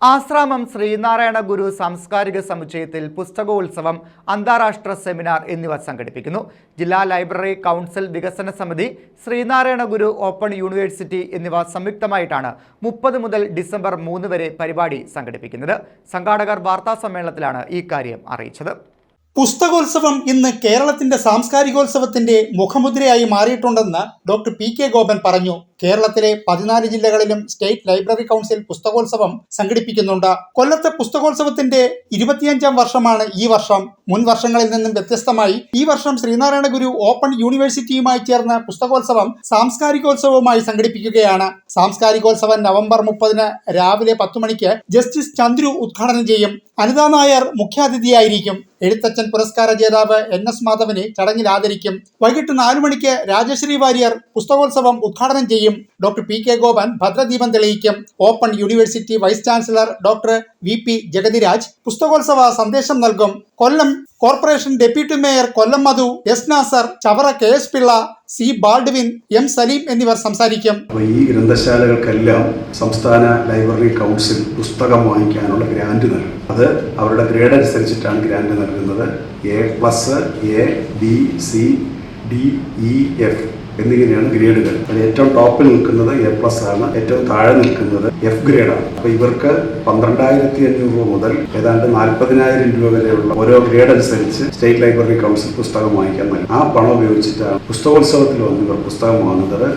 ആശ്രാമം ശ്രീനാരായണ ഗുരു സാംസ്കാരിക സമുച്ചയത്തിൽ പുസ്തകോത്സവം അന്താരാഷ്ട്ര സെമിനാർ എന്നിവ സംഘടിപ്പിക്കുന്നു. ജില്ലാ ലൈബ്രറി കൗൺസിൽ വികസന സമിതി ശ്രീനാരായണ ഗുരു ഓപ്പൺ യൂണിവേഴ്സിറ്റി എന്നിവ സംയുക്തമായിട്ടാണ് മുപ്പത് മുതൽ ഡിസംബർ മൂന്ന് വരെ പരിപാടി സംഘടിപ്പിക്കുന്നത്. സംഘാടകർ വാർത്താ സമ്മേളനത്തിലാണ് ഈ കാര്യം അറിയിച്ചത്. പുസ്തകോത്സവം ഇന്ന് കേരളത്തിന്റെ സാംസ്കാരികോത്സവത്തിന്റെ മുഖമുദ്രയായി മാറിയിട്ടുണ്ടെന്ന് ഡോക്ടർ പി കെ ഗോപൻ പറഞ്ഞു. കേരളത്തിലെ പതിനാല് ജില്ലകളിലും സ്റ്റേറ്റ് ലൈബ്രറി കൗൺസിൽ പുസ്തകോത്സവം സംഘടിപ്പിക്കുന്നുണ്ട്. കൊല്ലത്തെ പുസ്തകോത്സവത്തിന്റെ ഇരുപത്തിയഞ്ചാം വർഷമാണ് ഈ വർഷം. മുൻ വർഷങ്ങളിൽ നിന്നും വ്യത്യസ്തമായി ഈ വർഷം ശ്രീനാരായണ ഗുരു ഓപ്പൺ യൂണിവേഴ്സിറ്റിയുമായി ചേർന്ന് പുസ്തകോത്സവം സാംസ്കാരികോത്സവമായി സംഘടിപ്പിക്കുകയാണ്. സാംസ്കാരികോത്സവം നവംബർ മുപ്പതിന് രാവിലെ പത്തു മണിക്ക് ജസ്റ്റിസ് ചന്ദ്രു ഉദ്ഘാടനം ചെയ്യും. അനിതാ നായർ മുഖ്യാതിഥിയായിരിക്കും. എഴുത്തച്ഛൻ പുരസ്കാര ജേതാവ് എൻ എസ് മാധവനെ ചടങ്ങിൽ ആദരിക്കും. വൈകിട്ട് നാലു മണിക്ക് രാജശ്രീ വാര്യർ പുസ്തകോത്സവം ഉദ്ഘാടനം ചെയ്യും. ഡോക്ടർ പി കെ ഗോപൻ ഭദ്രദീപം തെളിയിക്കും. Open university vice chancellor doctor V P Jagathiraj പുസ്തകോത്സവ സന്ദേശം നൽകും. Kollam corporation deputy mayor Kollam Madhu S Nasar Chavara K S Pillai C Baldwin M Saleem എന്നിവർ സംസാരിക്കും. ഈ ഗ്രന്ഥശാലകൾക്കെല്ലാം സംസ്ഥാന ലൈബ്രറി കൗൺസിൽ പുസ്തകം വാങ്ങിക്കാനുള്ള ഗ്രാന്റ് നൽകും. അത് അവരുടെ ഗ്രേഡ് അനുസരിച്ചിട്ടാണ് ഗ്രാന്റ് നൽകുന്നത്. A plus A B C D E F എന്നിങ്ങനെയാണ് ഗ്രേഡുകൾ. അത് ഏറ്റവും ടോപ്പിൽ നിൽക്കുന്നത് എ പ്ലസ് ആണ്. ഏറ്റവും താഴെ നിൽക്കുന്നത് എഫ് ഗ്രേഡാണ്. അപ്പോൾ ഇവർക്ക് പന്ത്രണ്ടായിരത്തി അഞ്ഞൂറ് രൂപ മുതൽ ഏതാണ്ട് നാൽപ്പതിനായിരം രൂപ വരെയുള്ള ഓരോ ഗ്രേഡ് അനുസരിച്ച് സ്റ്റേറ്റ് ലൈബ്രറി കൗൺസിൽ പുസ്തകം വാങ്ങിക്കാൻ നൽകും ആ പണം ഉപയോഗിച്ചിട്ടാണ് പുസ്തകോത്സവത്തിൽ വന്ന് ഇവർ പുസ്തകം വാങ്ങുന്നത്.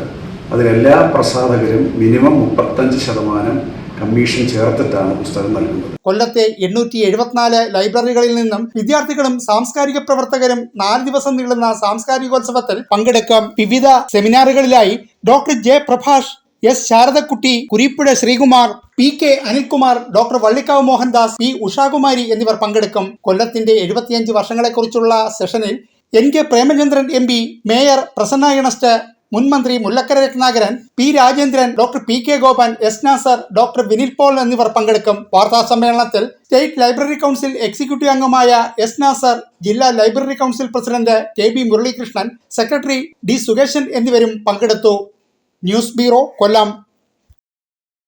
അതിലെല്ലാ പ്രസാധകരും മിനിമം മുപ്പത്തഞ്ച് ശതമാനം കമ്മീഷൻ ചേർത്തിട്ടാണ് പുസ്തകം നൽകുന്നത്. കൊല്ലത്തെ എണ്ണൂറ്റി എഴുപത്തിനാല് ലൈബ്രറികളിൽ നിന്നും വിദ്യാർത്ഥികളും സാംസ്കാരിക പ്രവർത്തകരും നാല് ദിവസം നീളുന്ന സാംസ്കാരികോത്സവത്തിൽ പങ്കെടുക്കാം വിവിധ സെമിനാറുകളിലായി doctor J Prabhash S Sharadakutty Kurippuzha Sreekumar P K Anilkumar doctor Vallikkavu Mohandas P Ushakumari എന്നിവർ പങ്കെടുക്കും. കൊല്ലത്തിന്റെ എഴുപത്തിയഞ്ച് വർഷങ്ങളെക്കുറിച്ചുള്ള സെഷനിൽ N K Premachandran M mayor Prasanna Earnest മുൻ മന്ത്രി Mullakkara Ratnakaran P Rajendran doctor P K Gopan S Nasar doctor Vinil Paul എന്നിവർ പങ്കെടുക്കും. വാർത്താ സമ്മേളനത്തിൽ സ്റ്റേറ്റ് ലൈബ്രറി കൗൺസിൽ എക്സിക്യൂട്ടീവ് അംഗമായ എസ് നാസർ ജില്ലാ library council president K B Muralikrishnan secretary D Sukesan എന്നിവരും പങ്കെടുത്തു. News bureau Kollam.